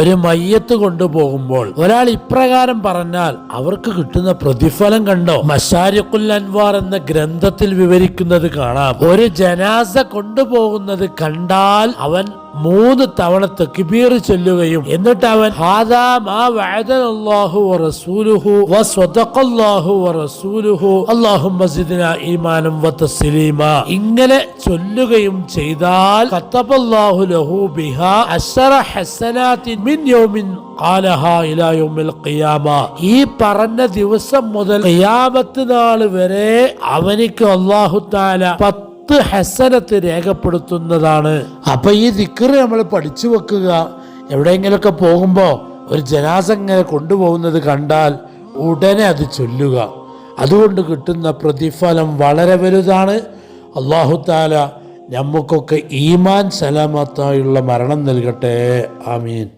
ഒരു മയ്യത്ത് കൊണ്ടുപോകുമ്പോൾ ഒരാൾ ഇപ്രകാരം പറഞ്ഞാൽ അവർക്ക് കിട്ടുന്ന പ്രതിഫലം കണ്ടോ? മഷാരിഖുൽ അൻവാർ എന്ന ഗ്രന്ഥത്തിൽ വിവരിക്കുന്നത് കാണാം. ഒരു ജനാസ കൊണ്ടുപോകുന്നത് കണ്ടാൽ അവൻ മൂന്ന് തവണ തക്ബീർ ചൊല്ലുകയും എന്നിട്ട് അവൻ ഹാദാ മാ വറസൂലുഹു വറസൂലുഹു അല്ലാഹുമ്മ ഈമാനം ഇങ്ങനെ ചൊല്ലുകയും ചെയ്താൽ ലഹു ബിഹാ അശറ ഹസനാത്തിൻ ഈ പറഞ്ഞ ദിവസം മുതൽ ഖിയാമത്ത് നാൾ വരെ അവനിക്ക് അല്ലാഹു തആല പത്ത് ഹസനത്ത് രേഖപ്പെടുത്തുന്നതാണ്. അപ്പൊ ഈ ദിക്കറ് നമ്മൾ പഠിച്ചു വെക്കുക. എവിടെയെങ്കിലൊക്കെ പോകുമ്പോ ഒരു ജനാസ ഇങ്ങനെ കൊണ്ടുപോകുന്നത് കണ്ടാൽ ഉടനെ അത് ചൊല്ലുക. അതുകൊണ്ട് കിട്ടുന്ന പ്രതിഫലം വളരെ വലുതാണ്. അള്ളാഹു താല നമുക്കൊക്കെ ഈമാൻ സലാമത്തായുള്ള മരണം നൽകട്ടെ. ആമീൻ.